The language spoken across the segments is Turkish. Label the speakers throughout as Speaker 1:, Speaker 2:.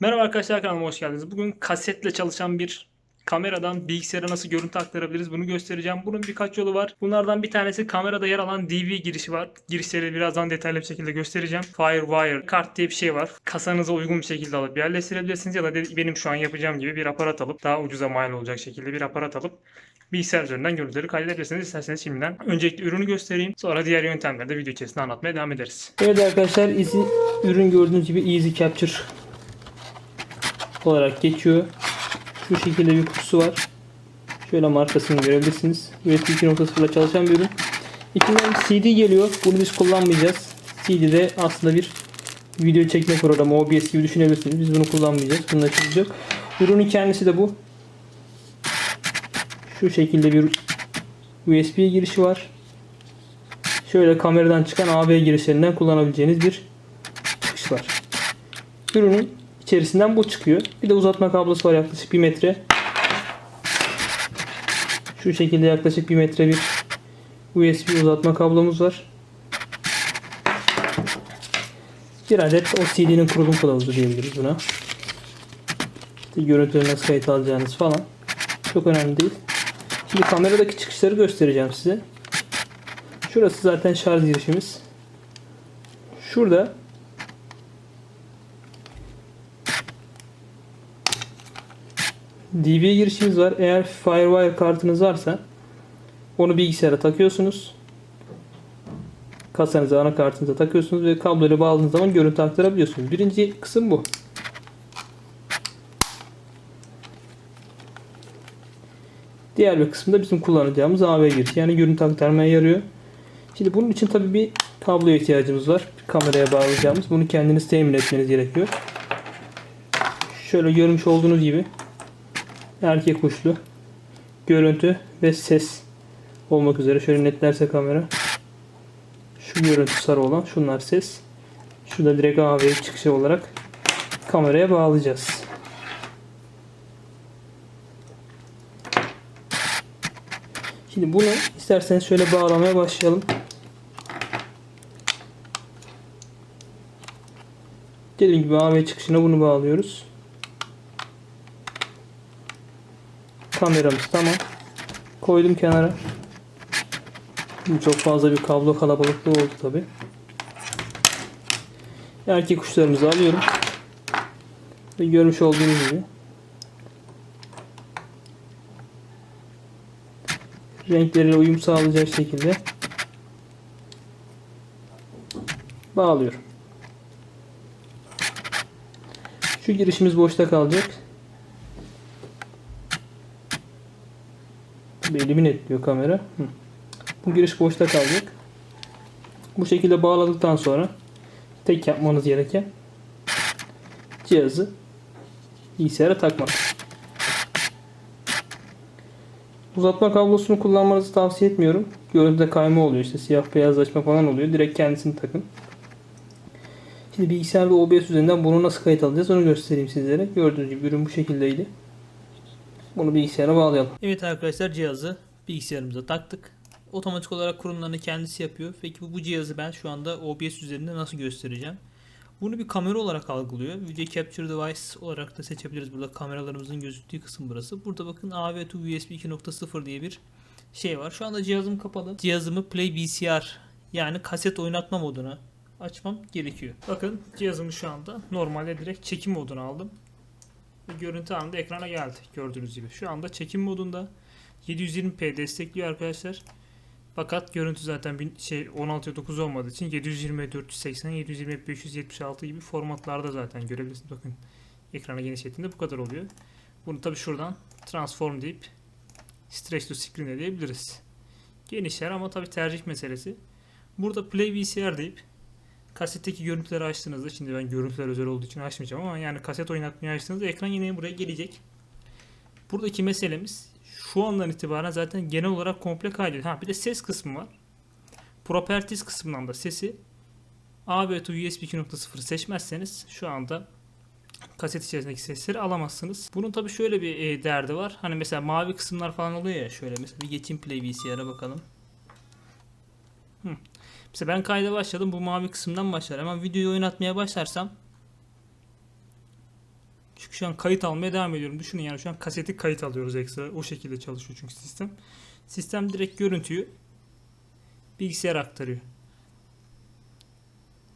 Speaker 1: Merhaba arkadaşlar kanalıma hoş geldiniz. Bugün kasetle çalışan bir kameradan bilgisayara nasıl görüntü aktarabiliriz bunu göstereceğim. Bunun birkaç yolu var. Bunlardan bir tanesi kamerada yer alan DV girişi var. Girişleri birazdan detaylı bir şekilde göstereceğim. Firewire kart diye bir şey var. Kasanıza uygun bir şekilde alıp yerleştirebilirsiniz ya da benim şu an yapacağım gibi bir aparat alıp daha ucuza mal olacak şekilde bir aparat alıp bilgisayar üzerinden görüntüleri kaydedebilirsiniz. İsterseniz şimdiden öncelikle ürünü göstereyim. Sonra diğer yöntemleri de video içerisinde anlatmaya devam ederiz.
Speaker 2: Evet arkadaşlar izi, ürün gördüğünüz gibi Easy Capture olarak geçiyor. Şu şekilde bir kutusu var. Şöyle markasını görebilirsiniz. USB 2.0 ile çalışan bir ürün. İçinden CD geliyor. Bunu biz kullanmayacağız. CD'de aslında bir video çekme programı OBS gibi düşünebilirsiniz. Biz bunu kullanmayacağız. Bunun açısı yok. Ürünün kendisi de bu. Şu şekilde bir USB girişi var. Şöyle kameradan çıkan AB girişlerinden kullanabileceğiniz bir çıkış var. Ürünün içerisinden bu çıkıyor. Bir de uzatma kablosu var yaklaşık 1 metre. Şu şekilde yaklaşık 1 metre bir USB uzatma kablomuz var. Bir adet o CD'nin kurulum kılavuzu diyebiliriz buna. İşte görüntüleri nasıl kayıt alacağınız falan. Çok önemli değil. Şimdi kameradaki çıkışları göstereceğim size. Şurası zaten şarj girişimiz. Şurada DV girişimiz var. Eğer Firewire kartınız varsa onu bilgisayara takıyorsunuz. Kasanıza, anakartınıza takıyorsunuz ve kabloyla bağladığınız zaman görüntü aktarabiliyorsunuz. Birinci kısım bu. Diğer bir kısımda bizim kullanacağımız AV girişi. Yani görüntü aktarmaya yarıyor. Şimdi bunun için tabii bir kabloya ihtiyacımız var. Bir kameraya bağlayacağımız. Bunu kendiniz temin etmeniz gerekiyor. Şöyle görmüş olduğunuz gibi erkek kuşlu görüntü ve ses olmak üzere. Şöyle netlerse kamera. Şu görüntü sarı olan şunlar ses. Şu da direkt AV çıkışı olarak kameraya bağlayacağız. Şimdi bunu isterseniz şöyle bağlamaya başlayalım. Dediğim gibi AV çıkışına bunu bağlıyoruz. Kameramız tamam. Koydum kenara. Çok fazla bir kablo kalabalıklığı oldu tabi. Erkek kuşlarımızı alıyorum. Ve görmüş olduğunuz gibi renkleriyle uyum sağlayacak şekilde bağlıyorum. Şu girişimiz boşta kalacak. Elimin etmiyor kamera. Hı. Bu giriş boşta kalacak. Bu şekilde bağladıktan sonra tek yapmanız gereken cihazı bilgisayara takmak. Uzatma kablosunu kullanmanızı tavsiye etmiyorum. Görüntüde kayma oluyor işte siyah beyazlaşma falan oluyor. Direkt kendisini takın. Şimdi bilgisayar ve OBS üzerinden bunu nasıl kayıt alacağız onu göstereyim sizlere. Gördüğünüz gibi ürün bu şekildeydi. Bunu bilgisayara bağlayalım. Evet arkadaşlar cihazı bilgisayarımıza taktık. Otomatik olarak kurumlarını kendisi yapıyor. Peki bu, cihazı ben şu anda OBS üzerinde nasıl göstereceğim? Bunu bir kamera olarak algılıyor. Video Capture Device olarak da seçebiliriz. Burada kameralarımızın gözüktüğü kısım burası. Burada bakın AV to USB 2.0 diye bir şey var. Şu anda cihazım kapalı. Cihazımı Play VCR yani kaset oynatma moduna açmam gerekiyor. Bakın cihazımı şu anda normalde direkt çekim moduna aldım. Görüntü anında ekrana geldi gördüğünüz gibi. Şu anda çekim modunda 720p destekliyor arkadaşlar. Fakat görüntü zaten bir şey 16'ya 9 olmadığı için 720 480 720 576 gibi formatlarda zaten görebilirsiniz. Bakın ekrana genişlettiğinde bu kadar oluyor. Bunu tabi şuradan transform deyip stretch to screen diyebiliriz. Geniş yer ama tabi tercih meselesi. Burada play VCR deyip kasetteki görüntüleri açtığınızda şimdi ben görüntüler özel olduğu için açmayacağım ama yani kaset oynatmayı açtığınızda ekran yine buraya gelecek. Buradaki meselemiz şu andan itibaren zaten genel olarak komple kaydediyor. Ha bir de ses kısmı var. Properties kısmından da sesi AB to USB 2.0 seçmezseniz şu anda kaset içerisindeki sesleri alamazsınız. Bunun tabi şöyle bir e, derdi var. Hani mesela mavi kısımlar falan oluyor ya şöyle mesela bir geçeyim Play VCR'a bakalım. Hı. Mesela ben kayda başladım bu mavi kısımdan başlar ama videoyu oynatmaya başlarsam Çünkü şu an kayıt almaya devam ediyorum. Düşünün yani şu an kaseti kayıt alıyoruz ekstra. O şekilde çalışıyor çünkü sistem. Sistem direkt görüntüyü bilgisayara aktarıyor.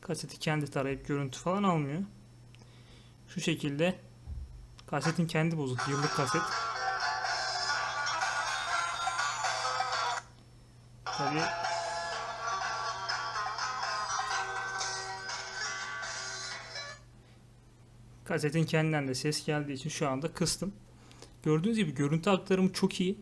Speaker 2: Kaseti kendi tarayıp görüntü falan almıyor. Şu şekilde kasetin kendi bozuk. Yıllık kaset. Tabii kasetin kendinden de ses geldiği için şu anda kıstım. Gördüğünüz gibi görüntü aktarımı çok iyi.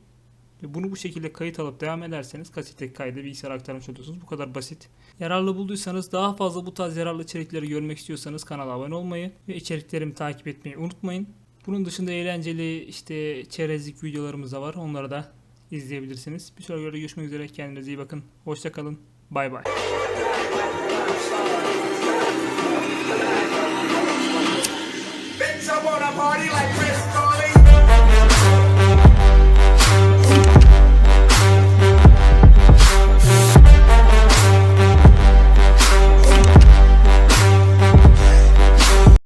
Speaker 2: Ve bunu bu şekilde kayıt alıp devam ederseniz kasetteki kaydı bilgisayara aktarmış oluyorsunuz. Bu kadar basit. Yararlı bulduysanız daha fazla bu tarz yararlı içerikleri görmek istiyorsanız kanala abone olmayı ve içeriklerimi takip etmeyi unutmayın. Bunun dışında eğlenceli işte çerezlik videolarımız da var. Onları da izleyebilirsiniz. Bir sonraki görüşmek üzere. Kendinize iyi bakın. Hoşçakalın. Bay bay.
Speaker 3: I wanna party like Chris